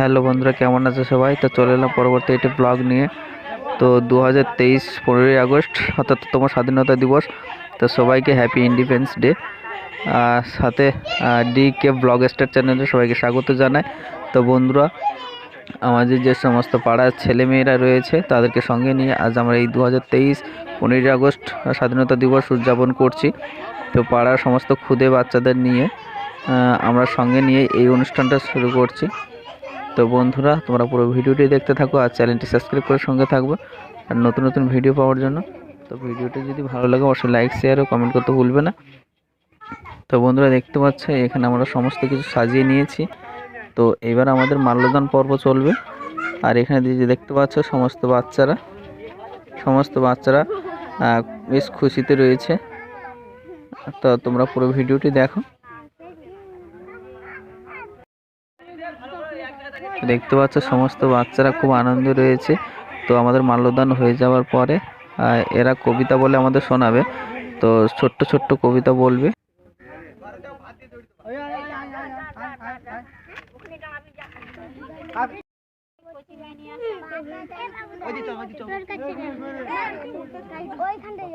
Hello বন্ধুরা, কেমন আছে সবাই? তো চলে এলাম পরবর্তী একটি ব্লগ নিয়ে। তো দু হাজার তেইশ পনেরোই আগস্ট, অর্থাৎ তোমার স্বাধীনতা দিবস। তো সবাইকে হ্যাপি ইন্ডিপেন্ডেন্স ডে সাথে ডি কে ব্লগ স্টার চ্যানেলে সবাইকে স্বাগত জানাই। তো বন্ধুরা, আমাদের যে সমস্ত পাড়ার ছেলেমেয়েরা রয়েছে, তাদেরকে সঙ্গে নিয়ে আজ আমরা এই দু হাজার তেইশ পনেরোই আগস্ট স্বাধীনতা দিবস উদযাপন করছি। তো পাড়ার সমস্ত ক্ষুদে বাচ্চাদের নিয়ে আমরা সঙ্গে নিয়ে এই অনুষ্ঠানটা শুরু করছি। তো বন্ধুরা, তোমরা পুরো ভিডিওটি দেখতে থাকো আর চ্যানেলটি সাবস্ক্রাইব করে সঙ্গে থাকব আর নতুন নতুন ভিডিও পাওয়ার জন্য। তো ভিডিওটি যদি ভালো লাগে, অবশ্যই লাইক শেয়ার ও কমেন্ট করতে ভুলবে না। তো বন্ধুরা, দেখতে পাচ্ছ, এখানে আমরা সমস্ত কিছু সাজিয়ে নিয়েছি। তো এবার আমাদের মাল্যদান পর্ব চলবে। আর এখানে যে দেখতে পাচ্ছ, সমস্ত বাচ্চারা সমস্ত বাচ্চারা বেশ খুশিতে রয়েছে। তো তোমরা পুরো ভিডিওটি দেখো। দেখতে পাচ্ছ, সমস্ত বাচ্চারা খুব আনন্দ রয়েছে। তো আমাদের মাল্যদান হয়ে যাওয়ার পরে এরা কবিতা বলে আমাদের শোনাবে। তো ছোট্ট ছোট্ট কবিতা বলবে। ওইখানটায়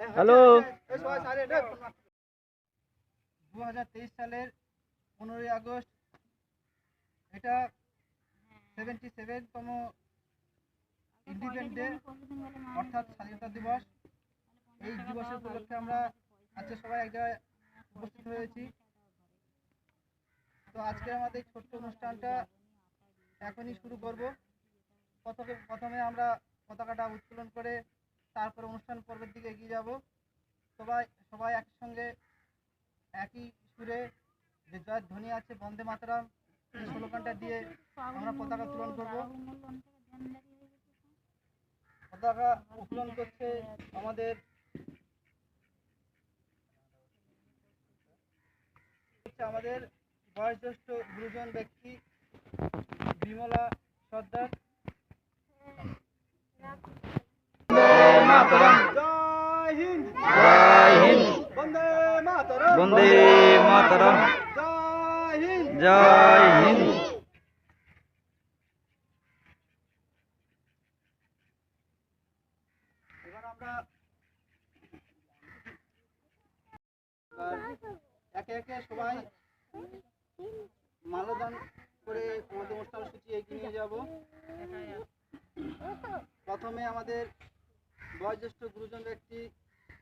হ্যালো। দু হাজার তেইশ সালের পনেরোই আগস্ট, এটা সেভেন্টি সেভেনতম ইন্ডিপেন্ডেন্ট অর্থাৎ স্বাধীনতা দিবস। এই দিবসের উপলক্ষে আমরা আজকে সবাই এক জায়গায় উপস্থিত হয়েছি। তো আজকে আমাদের ছোট্ট অনুষ্ঠানটা এখনই শুরু করব। প্রথমে প্রথমে আমরা পতাকাটা উত্তোলন করে তারপরে অনুষ্ঠান পর্বের দিকে এগিয়ে যাব। সবাই সবাই একসঙ্গে, একই সুরে যে জয়ের ধ্বনি আছে, বন্দে মাতরম স্লোগানটা দিয়ে আমরা পতাকা উত্তোলন করব। পতাকা উত্তোলন করছে আমাদের আমাদের বয়োজ্যেষ্ঠ গুরুজন ব্যক্তি বিমলা সর্দার। জয় হিন্দ। জয় হিন্দ। বন্দে মাতরম। বন্দে মাতরম। জয় হিন্দ। জয় হিন্দ। এবার আমরা একে একে সবাই মাল্যদান করে আমাদের অনুষ্ঠান সূচি এগিয়ে নিয়ে যাব। প্রথমে আমাদের বয়োজ্যেষ্ঠ গুরুজন ব্যক্তি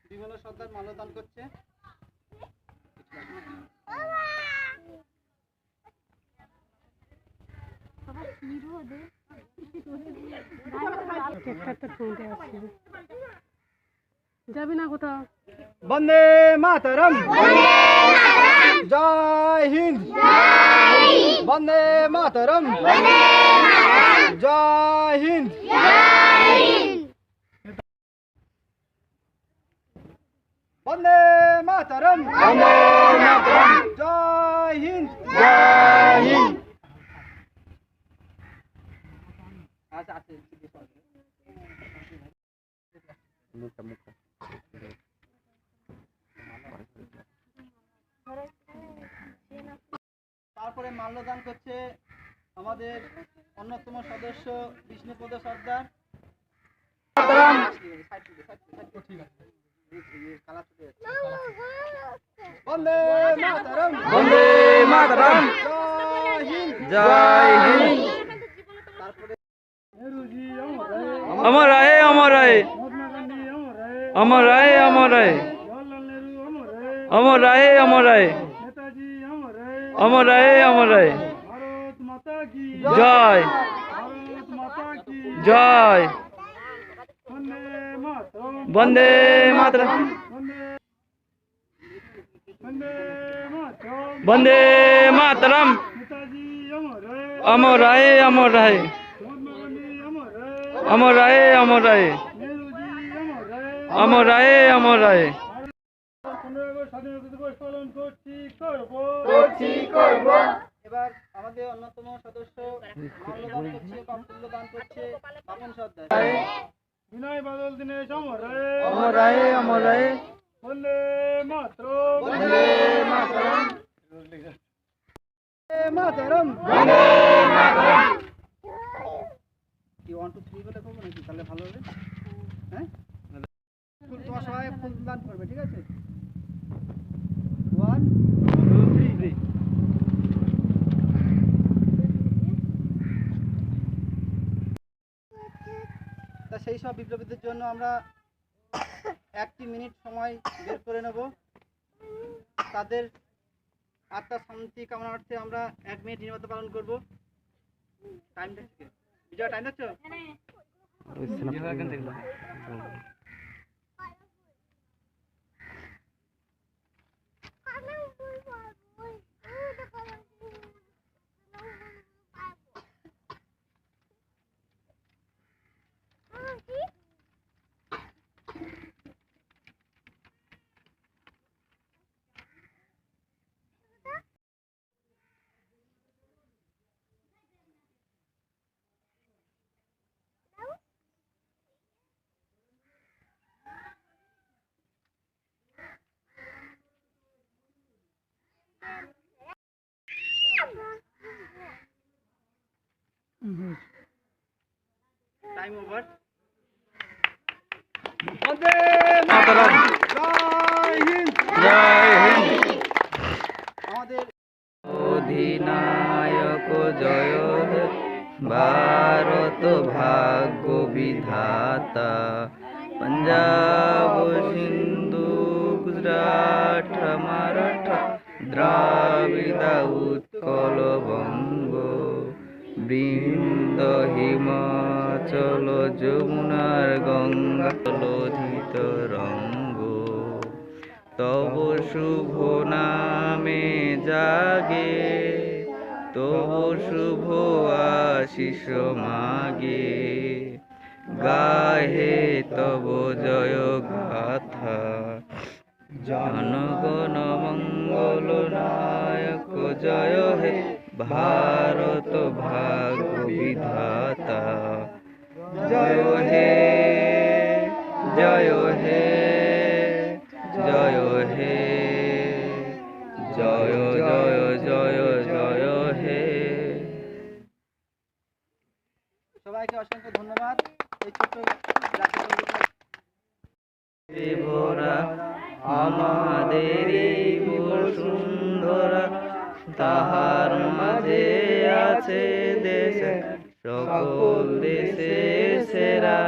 বিমল সর্দার মাল্যদান করছে। যাবি না কোথাও বন্দে মাতরম। জয় হিন্দ। বন্দে মাতরম। জয় হিন্দ। বন্দে মাতরম জয় হিন্দ জয় হিন্দ আচ্ছা আছে তারপরে মাল্যদান করছে আমাদের অন্যতম সদস্য বিষ্ণুপদ সর্দার। বন্দে মাতরম। বন্দে মাতরম। জয় হিন্দ। অমর রায় অমর রায়। অমর রায় অমর রায়। অমর রায় অমর রায়। অমর রায় অমর রায়। জয়। জয়। বন্দে মাতর বন্দে মাতরম। অমর রাহে অমর রাহে অমর রাহে অমর রাহে অমর রাহে অমর রাহে এবার আমাদের অন্যতম সদস্য বিনয় বাদল দিনেশ অমরায় অমরায় অমরায়। বন্দে মাতরম। বন্দে মাতরম। মাতরম। বন্দে মাতরম। কি 1 2 3 করে করব নাকি? তাহলে ভালো হবে। হ্যাঁ? তোমার সবাই ফুল দান করবে ঠিক আছে? 1 2 3 সেই সব বিপ্লবীদের জন্য আমরা একটি মিনিট সময় বের করে নেব। তাদের আত্মার শান্তি কামনার্থে আমরা এক মিনিট নির্বাচন পালন করব। টাইম দেখছে? বিজয় টাইম দেখছ টাইম ওভার বন্দে মাতরম জয় হিন্দ জয় হিন্দ আমাদের অধিনায়ক জয় হে ভারত ভাগ্য বিধাতা পঞ্জাব সিন্ধু গুজরাট মারাঠা দ্রাবিড় হিমাচল যমুনার গঙ্গা লোধিত রঙ্গ। তব শুভ নামে জাগে, তব শুভ আশিস মাগে। গাহে তব জয় গাথা। জনগণ মঙ্গল নায়ক জয় হে, ভারত বিধাতা জয় হে জয় হে জয় হে জয় জয় জয় জয় হে। সবাইকে অসংখ্য ধন্যবাদ। এই ছোট্ট আমাদের বসুন্ধরা তাহার মাঝে আছে দেশ। সকল দেশে সেরা।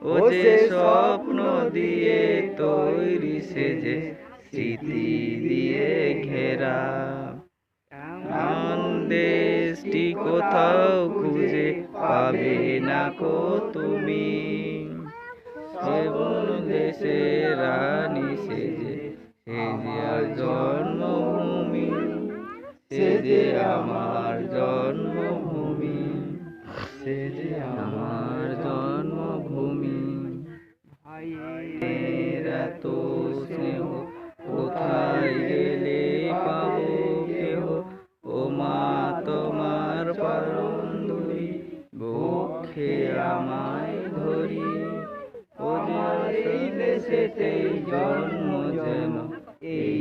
ও যে স্বপ্ন দিয়ে তৈরি সে যে স্মৃতি দিয়ে ঘেরা। দেশটি কোথাও খুঁজে পাবে না কো তুমি। সেবন দেশে রানী সেজে যে আর জন্মভূমি সে যে আমার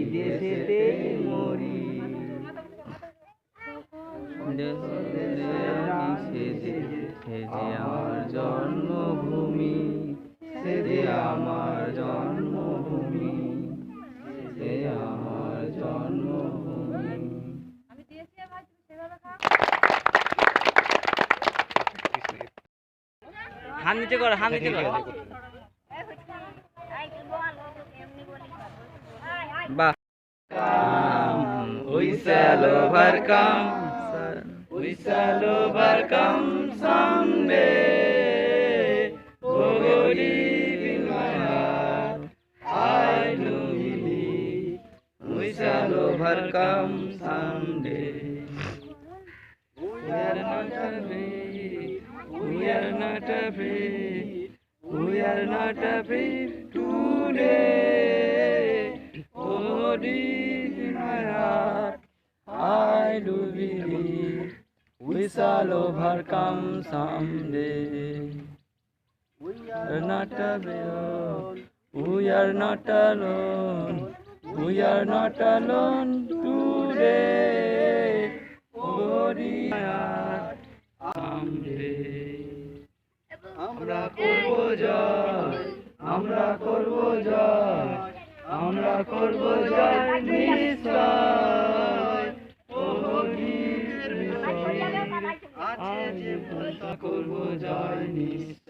এই মরি। আমার জন্মভূমি সে যে আমার জন্মভূমি সে আমার জন্মভূমি। হাত নিচে করো হাত নিচে করো বাহ we shall overcome we shall overcome someday oh believe in my heart I do believe we shall overcome someday are not afraid. We are not afraid. We are not afraid today. Oh, deep in my heart, I do believe we shall overcome someday. We are not alone. We are not alone. We are not alone today. Oh, dear, someday. আমরা করব জয় আমরা করব জয় আমরা নিশ্চয় নিশ্চয়